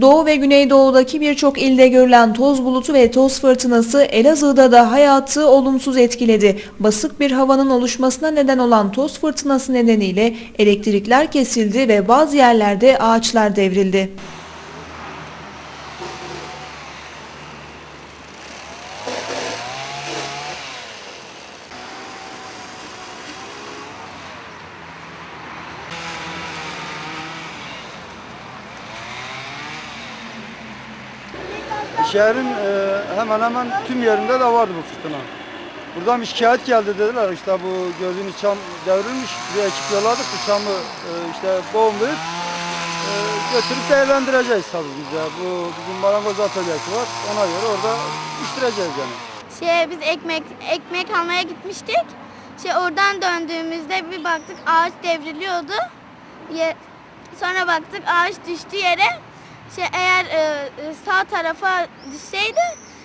Doğu ve Güneydoğu'daki birçok ilde görülen toz bulutu ve toz fırtınası Elazığ'da da hayatı olumsuz etkiledi. Basık bir havanın oluşmasına neden olan toz fırtınası nedeniyle elektrikler kesildi ve bazı yerlerde ağaçlar devrildi. Şehrin e, hemen hemen tüm yerinde de vardı bu fırtına. Buradan bir şikayet geldi dediler işte bu gördüğünüz çam devrilmiş bir ekip yolladık bu çamı e, işte boğumlayıp e, götürüp değerlendireceğiz tabii biz de. Bu bizim marangoz atölyesi var ona göre orada iştireceğiz yani. Şey biz ekmek ekmek almaya gitmiştik. Şey oradan döndüğümüzde bir baktık ağaç devriliyordu. Ye- sonra baktık ağaç düştü yere. Şey eğer e, e, sağ tarafa düşseydi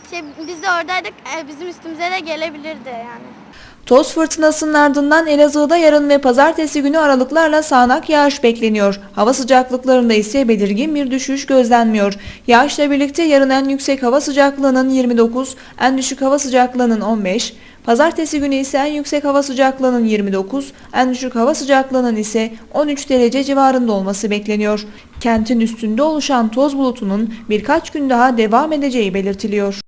şey biz de oradaydık e, bizim üstümüze de gelebilirdi yani. Toz fırtınasının ardından Elazığ'da yarın ve pazartesi günü aralıklarla sağanak yağış bekleniyor. Hava sıcaklıklarında ise belirgin bir düşüş gözlenmiyor. Yağışla birlikte yarın en yüksek hava sıcaklığının 29, en düşük hava sıcaklığının 15, pazartesi günü ise en yüksek hava sıcaklığının 29, en düşük hava sıcaklığının ise 13 derece civarında olması bekleniyor. Kentin üstünde oluşan toz bulutunun birkaç gün daha devam edeceği belirtiliyor.